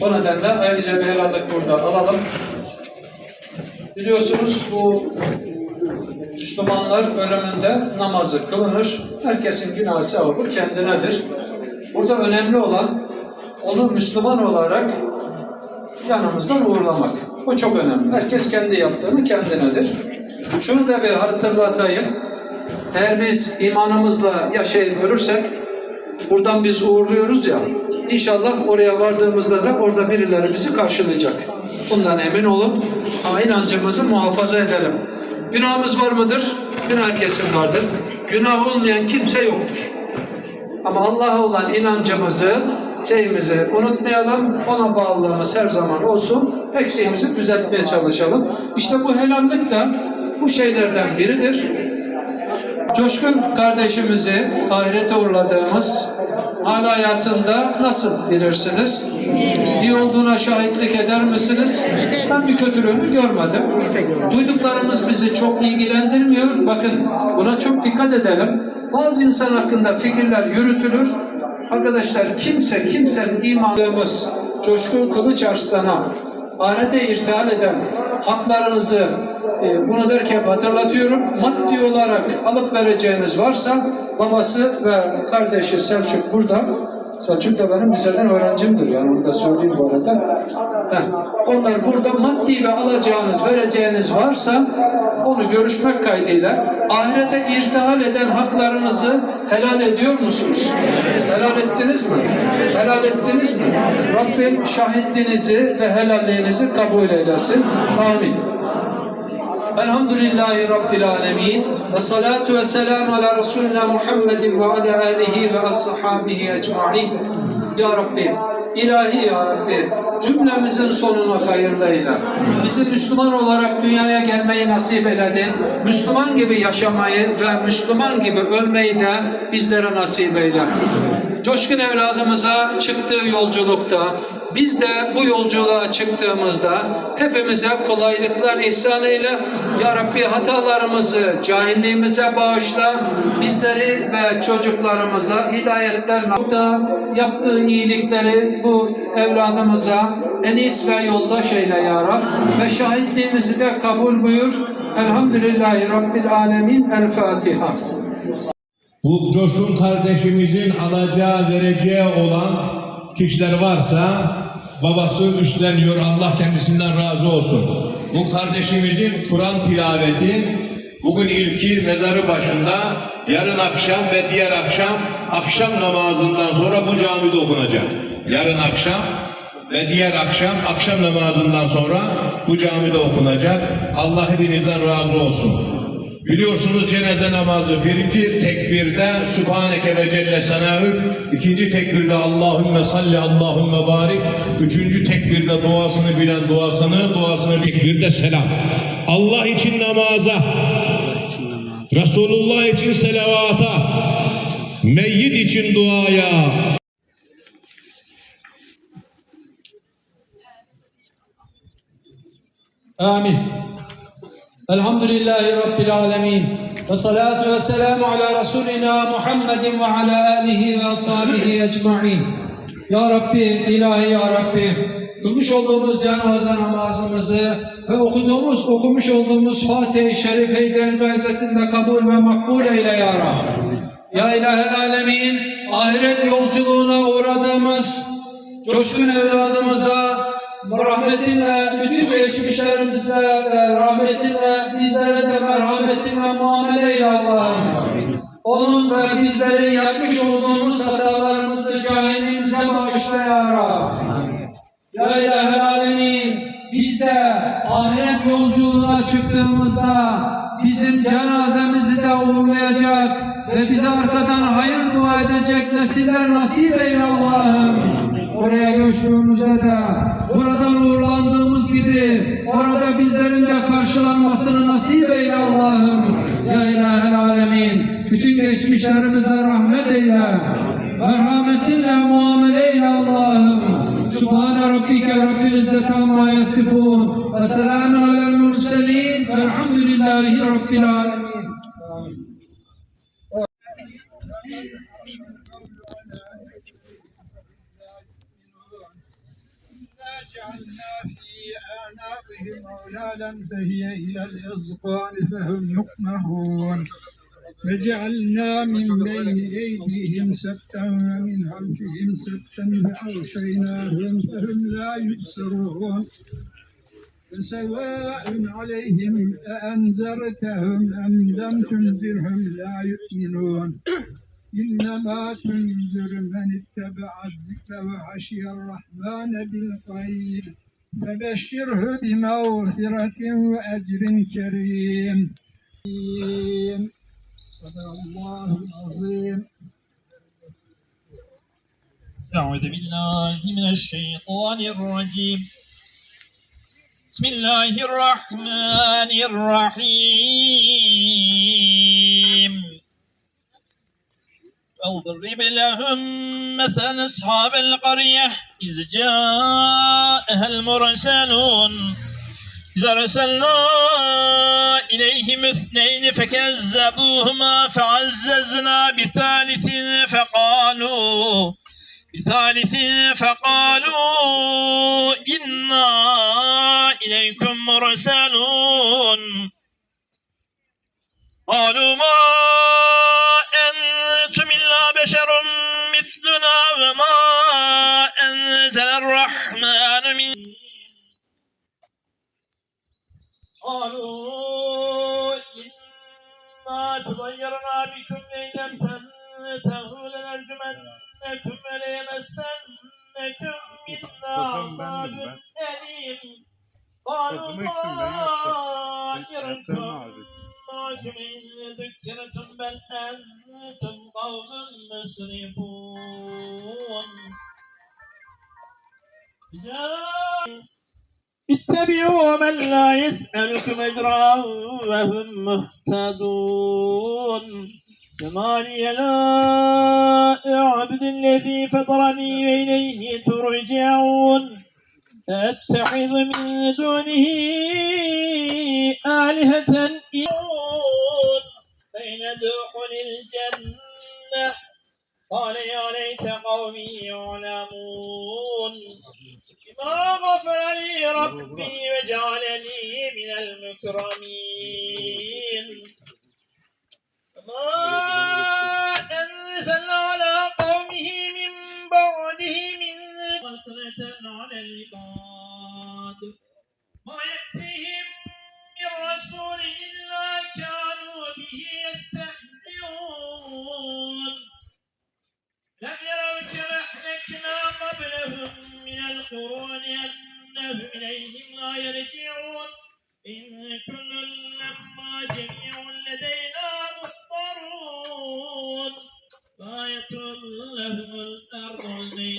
O nedenle ayrıca bir helallik burada alalım. Biliyorsunuz bu Müslümanlar ölümünde namazı kılınır. Herkesin günahı sevabı kendinedir. Burada önemli olan onu Müslüman olarak yanımızdan uğurlamak. O çok önemli. Herkes kendi yaptığını kendinedir. Şunu da bir hatırlatayım. Eğer biz imanımızla yaşayıp ölürsek buradan biz uğurluyoruz ya İnşallah oraya vardığımızda da orada birileri bizi karşılayacak. Bundan emin olun. Ama inancımızı muhafaza edelim. Günahımız var mıdır? Günah herkesin vardır. Günah olmayan kimse yoktur. Ama Allah'a olan inancımızı, şeyimizi unutmayalım. Ona bağlılığımız her zaman olsun. Eksiğimizi düzeltmeye çalışalım. İşte bu helallik de bu şeylerden biridir. Coşkun kardeşimizi ahirete uğurladığımız hala hayatında nasıl bilirsiniz? İyi olduğuna şahitlik eder misiniz? Ben bir kötülüğünü görmedim. Duyduklarımız bizi çok ilgilendirmiyor. Bakın buna çok dikkat edelim. Bazı insan hakkında fikirler yürütülür. Arkadaşlar kimse kimsenin imanımız Coşkun Kılıç Arslan'a ahirete irtihal eden haklarınızı e, bunu derken hatırlatıyorum. Maddi olarak alıp vereceğiniz varsa babası ve kardeşi Selçuk burada. Selçuk da benim liseden öğrencimdir yani onu da söyleyeyim bu arada. Heh. Onlar burada maddi ve alacağınız, vereceğiniz varsa onu görüşmek kaydıyla ahirete irtihal eden haklarınızı helal ediyor musunuz? Helal ettiniz mi? Helal ettiniz mi? Rabbim şahitliğinizi ve helalliğinizi kabul eylesin. Amin. Elhamdülillahi Rabbil alemin. Ve salatu ve selamu ala Resulina Muhammedin ve ala alihi ve ashabihi ecma'in. Ya Rabbi, ilahi Ya Rabbi, cümlemizin sonunu hayırlı eyle. Bizi Müslüman olarak dünyaya gelmeyi nasip eyledin. Müslüman gibi yaşamayı ve Müslüman gibi ölmeyi de bizlere nasip eyle. Coşkun evladımıza çıktığı yolculukta biz de bu yolculuğa çıktığımızda hepimize kolaylıklar ihsan eyle. Ya Rabbi hatalarımızı, cahilliğimize bağışla. Bizleri ve çocuklarımıza hidayetler da yaptığı iyilikleri bu evladımıza enis ve yoldaş eyle Ya Rab. Ve şahitliğimizi de kabul buyur. Elhamdülillahi Rabbil Alemin. El Fatiha. Bu Coşkun kardeşimizin alacağı, vereceği olan kişiler varsa babası üstleniyor. Allah kendisinden razı olsun. Bu kardeşimizin Kur'an tilaveti bugün ilki mezarı başında yarın akşam ve diğer akşam akşam namazından sonra bu camide okunacak. Yarın akşam ve diğer akşam akşam namazından sonra bu camide okunacak. Allah hepinizden razı olsun. Biliyorsunuz cenaze namazı birinci tekbirde Sübhaneke ve Celle Senâhük, ikinci tekbirde Allahümme salli Allahümme barik, üçüncü tekbirde duasını bilen duasını, duasını tekbirde selam. Allah için namaza, Resulullah için selavata, meyyit için duaya, Amin. Elhamdülillahi Rabbil alemin. Ve salatu ve selamu ala Resulina Muhammedin ve ala alihi ve ashabihi ecma'in. Ya Rabbi, ilahi ya Rabbi, kılmış olduğumuz cenaze namazımızı ve okuduğumuz, okumuş olduğumuz Fatih-i Şerife'den ve izzetinde kabul ve makbul eyle ya Rabbi. Ya ilahel alemin, ahiret yolculuğuna uğradığımız coşkun evladımıza, rahmetinle bütün geçmişlerimize de rahmetinle bizlere de merhametinle muamele eyle Allah'ım. Onun ve bizlerin yapmış olduğumuz hatalarımızı cahilliğimize bağışla ya Rabbi. Ya ilahel alemin biz de ahiret yolculuğuna çıktığımızda bizim cenazemizi de uğurlayacak ve bize arkadan hayır dua edecek nesiller nasip eyle Allah'ım. Oraya göçtüğümüzde de buradan uğurlandığımız gibi orada bizlerin de karşılanmasını nasip eyle Allah'ım. Ya ilahel alemin. Bütün geçmişlerimize rahmet eyle. Merhametinle muamele eyle Allah'ım. Subhane rabbike rabbil izzeti amma yasifun. Ve selamun alel murselin. Velhamdülillahi rabbil alemin. جعلنا في أعناقهم فهي إلى الأذقان فهم من بين أيديهم سدا ومن خلفهم سدا فأغشيناهم فهم لا يبصرون. فسواء عليهم أأنذرتهم أم لم تنذرهم لا يؤمنون. إنما تنذر من اتبع الذكر وخشي الرحمن بالغيب فبشره بمغفرة وأجر كريم. صدق الله العظيم. أعوذ بالله من الشيطان الرجيم. بسم الله الرحمن الرحيم. واضرب لهم مثل أصحاب القرية إذ جاءها المرسلون. إذ أرسلنا إليهم اثنين فكذبوهما فعززنا بثالث فقالوا بثالث فقالوا إنا إليكم مرسلون. قالوا ما أنزل الرحمن من قالوا إنا تطيرنا بكم لئن لم تنتهوا لنرجمنكم وليمسنكم منا Kızım bendim عذاب ben. أليم قالوا Kızımı içtim ben yoksa. طائركم Defterini aldık. معكم إن ذكرتم بل أنتم قوم مسرفون جاء اتبعوا من لا يسألكم أجرا وهم مهتدون. فما لي لا أعبد الذي فطرني وإليه ترجعون. أتخذ من دونه آلهة يقول فإن ادخل الجنة؟ قال يا ليت قومي يعلمون. بما غفر لي ربي وجعلني من المكرمين. يشكرون أنهم إليهم لا يرجعون. إن كل لما جميع لدينا مفترون لا لهم الأرض الميت